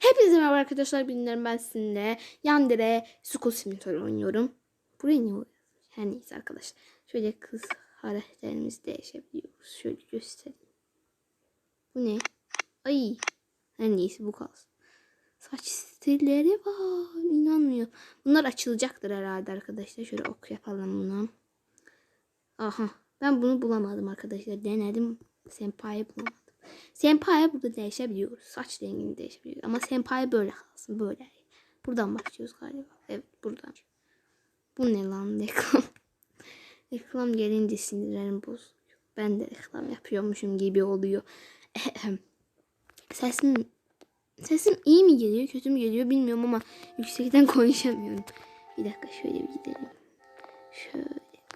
Hepinize merhaba arkadaşlar. Bilmiyorum ben sizinle Yandere School Simulator oynuyorum. Buraya niye? Her neyse arkadaşlar. Şöyle kız hareketlerimizi değişebiliyoruz. Şöyle göstereyim. Bu ne? Ay. Her neyse bu kalsın. Saç stilleri var. İnanmıyorum. Bunlar açılacaktır herhalde arkadaşlar. Şöyle ok yapalım bunu. Aha. Ben bunu bulamadım arkadaşlar. Denedim. Senpai'yi bulamadım. Senpai'ye burada değişebiliyoruz. Saç rengini değişebiliyoruz. Ama senpai böyle kalsın. Böyle. Buradan başlıyoruz galiba. Evet buradan. Bu ne lan reklam? reklam gelince sinirlerim bozuluyor. Ben de reklam yapıyormuşum gibi oluyor. Sesim sesim iyi mi geliyor kötü mü geliyor bilmiyorum ama yüksekten konuşamıyorum. Bir dakika şöyle bir gidelim. Şöyle.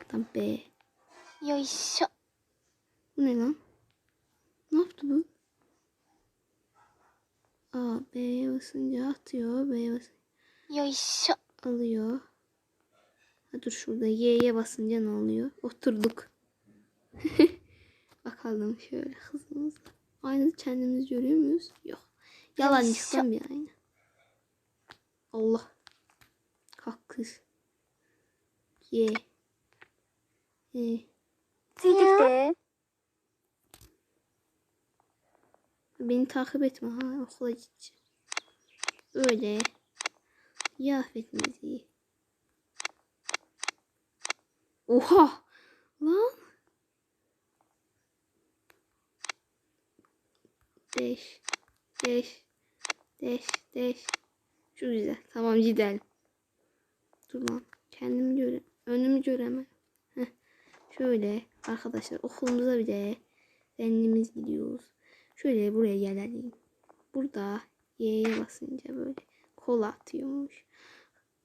Tam be. Yoyşo. Bu ne lan? Ne yaptı bu? Aa B'ye basınca atıyor. B'ye basınca Yayşa. alıyor. Ha, dur şurada Y'ye basınca ne oluyor? Oturduk. Bakalım şöyle hızımızla. Aynı kendimiz görüyor muyuz? Yok. Yalan çıkan bir aynı. Allah. Kalk kız. Ye. Ye. Sildik de. Beni takip etme ha okula. Öyle. Kıyafetimizi. Oha! Lan! Deş. Deş. Deş. Deş. Çok güzel. Tamam gidelim. Dur lan. Kendimi göre. Önümü göremem. Heh. Şöyle arkadaşlar okulumuza bir de kendimiz gidiyoruz. Şöyle buraya gelelim. Burada Y'ye basınca böyle kola atıyormuş.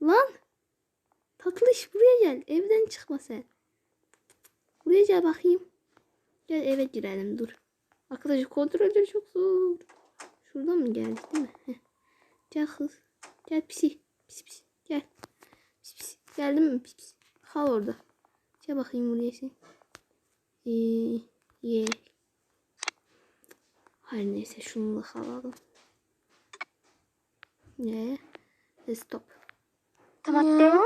Lan! Tatlış buraya gel. Evden çıkma sen. Buraya gel bakayım. Gel eve girelim dur. Arkadaşlar kontrolleri çok zor. Şuradan mı geldik değil mi? Heh. Gel kız. Gel pisi. Pisi pisi. Gel. Pisi pisi. Geldin mi pisi pisi? Kal orada. Gel bakayım buraya sen. Ee, ye. Her neyse şunu da alalım. Ne? E, stop. Tamam. Ya.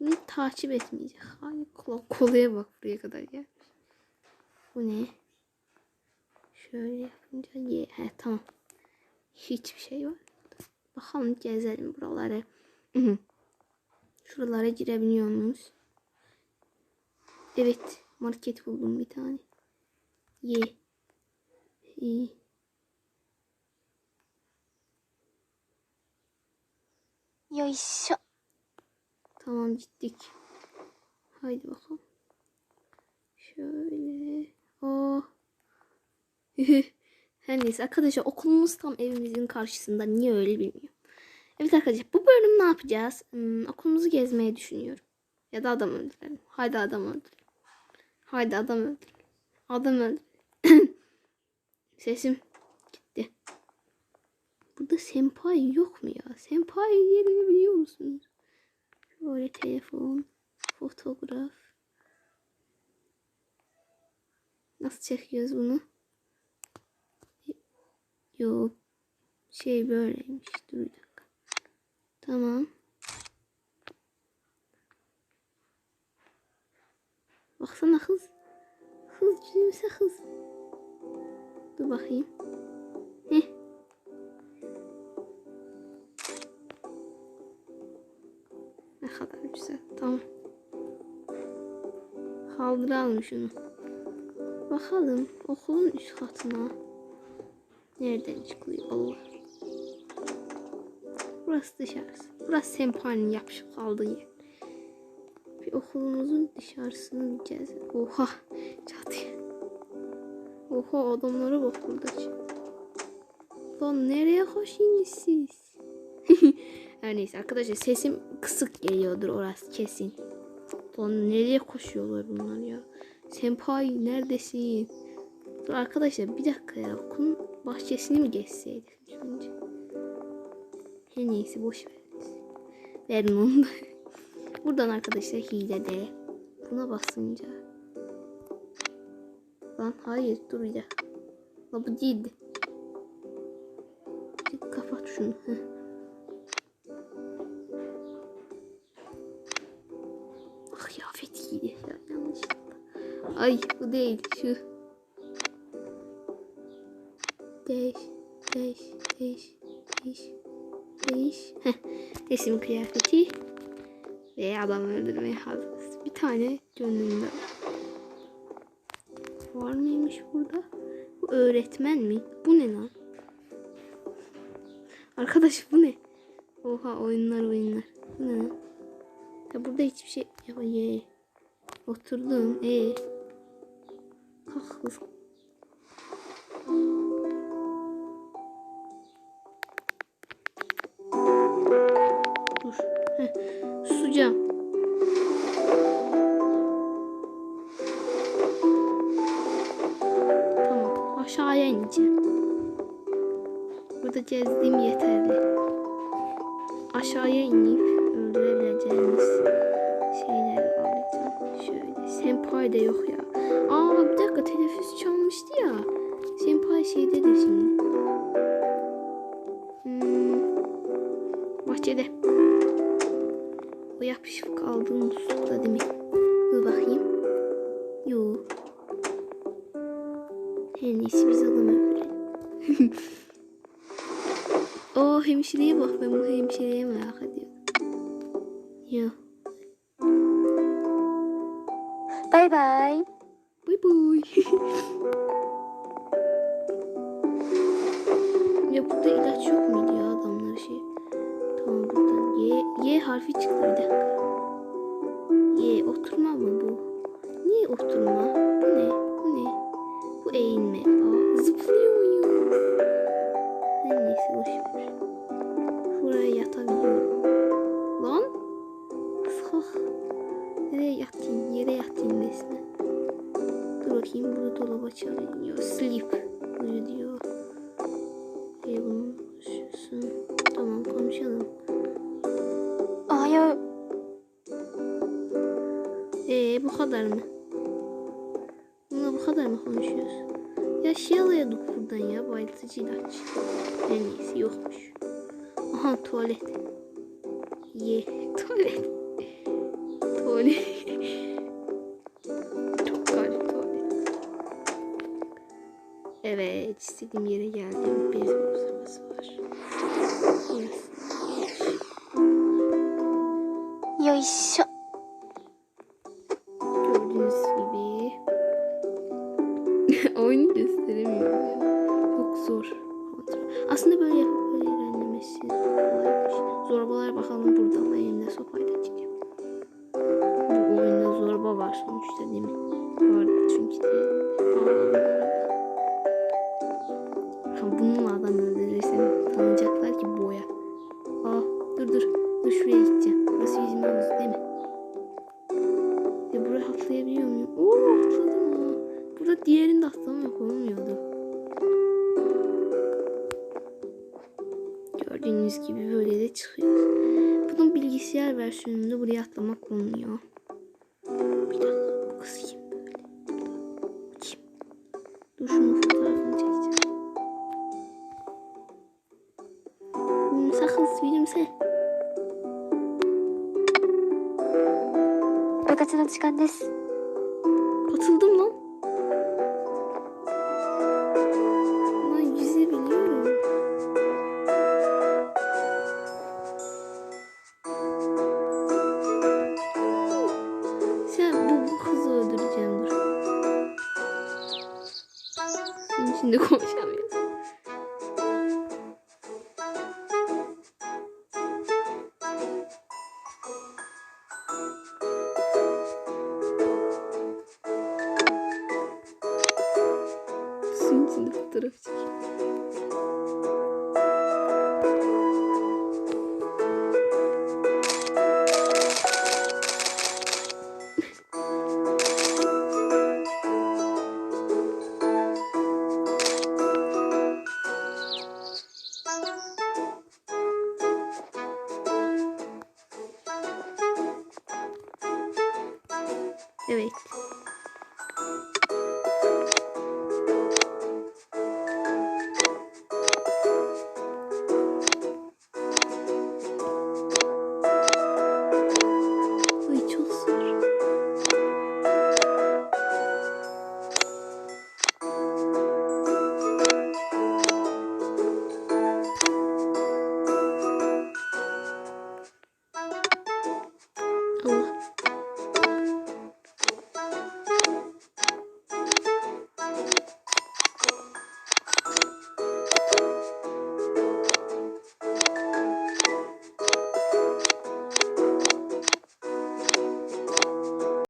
Beni takip etmeyecek. Hayır kol kolaya bak buraya kadar gel. Bu ne? Şöyle yapınca ye. He tamam. Hiçbir şey var. Bakalım gezelim buraları. Şuralara girebiliyor muyuz? Evet. Market buldum bir tane. Ye. İyi. Yoyşo. Tamam gittik. Haydi bakalım. Şöyle. Oh. Her neyse arkadaşlar okulumuz tam evimizin karşısında. Niye öyle bilmiyorum. Evet arkadaşlar bu bölüm ne yapacağız? Hmm, okulumuzu gezmeye düşünüyorum. Ya da adam öldürelim. Haydi adam öldürelim. Haydi adam öldürelim. Adam öldürelim. Sesim gitti. Burada senpai yok mu ya? Senpai yerini biliyor musunuz? Böyle telefon, fotoğraf. Nasıl çekiyoruz bunu? Yok. Şey böyleymiş. Dur bir dakika. Tamam. Baksana kız. Kız gülümse kız. Dur bakayım. Heh. Ne kadar güzel. Tamam. Kaldıralım şunu. Bakalım okulun üst katına. Nereden çıkıyor Allah. Burası dışarısı. Burası sempanin yapışıp kaldığı yer. Bir okulumuzun dışarısını gezelim. Oha. Oha adamlara bak burada. Lan nereye koşuyorsunuz siz? Her neyse arkadaşlar sesim kısık geliyordur orası kesin. Lan nereye koşuyorlar bunlar ya? Senpai neredesin? Dur arkadaşlar bir dakika ya. Okulun bahçesini mi geçseydik önce? Her neyse boş ver. Verin onu da. Buradan arkadaşlar hilede buna basınca. Lan hayır dur bir dakika. Lan bu değildi. şunu. Heh. Ah kıyafet giydi. Ya, yanlışlıkla. Ay bu değil şu. Değiş, değiş, değiş, değiş, değiş. Heh. Resim kıyafeti ve adam öldürmeye hazırız. Bir tane gönlümde var. Var mıymış burada? Bu öğretmen mi? Bu ne lan? Arkadaş bu ne? Oha oyunlar oyunlar. Bu ne lan? Ya burada hiçbir şey... Ya ye. Oturdum. Ee. Kalk kız. İneceğim. Burada gezdiğim yeterli. Aşağıya inip öldürebileceğimiz şeyler alacağım. Şöyle. Senpai de yok ya. Aa bir dakika teneffüs çalmıştı ya. Senpai şeydedir şimdi. Hmm. Bahçede. O yapışık aldığım muslukta değil mi? Dur bakayım. Yo. Her neyse biz adam öldürelim. o hemşireye bak ben bu hemşireye merak ediyorum. Ya. Bay bay. Bay bay. ya burada ilaç yok muydu ya adamlar şey. Tamam buradan Y, Y harfi çıktı bir dakika. Y oturma mı bu? Niye oturma? Bu ne? Bu eğilme. Aa, zıplıyor muyum? Her neyse boşver. Şuraya yatabiliyorum. Lan. Sah. Nereye yatayım? Yere yatayım resmen. Dur bakayım burada dolap açılıyor. Sleep. Uyu diyor. E bunu. Tamam konuşalım. Aa ya. Ee bu kadar mı? Bununla bu kadar mı konuşuyoruz? Ya şey alıyorduk buradan ya bayıltıcı ilaç. En iyisi yokmuş. Aha tuvalet. Ye tuvalet. tuvalet. Çok garip tuvalet. Evet istediğim yere geldim. Bir sırası var. Burası. よ zor. Aslında böyle yapıp böyle ilerlemesi kolaymış. Zorbalar bakalım burada ama elimde sopayla çıkıyor. Bu oyunda zorba var sonuçta değil mi? Vardı çünkü de. Bununla adam öldürürsem tanıyacaklar ki boya. Aa dur dur. Dur şuraya gideceğim. Burası yüzme havuzu değil mi? Ya buraya atlayabiliyor muyum? Oo atladım ha. Burada diğerinde atlamak olmuyordu. Gördüğünüz gibi böyle de çıkıyor. Bunun bilgisayar versiyonunda buraya atlamak bulunuyor. Bir dakika bu kız kim böyle? Kim? Dur şunun fotoğrafını çekeceğim. Gülümse kız gülümse. Bakatına çıkan desin.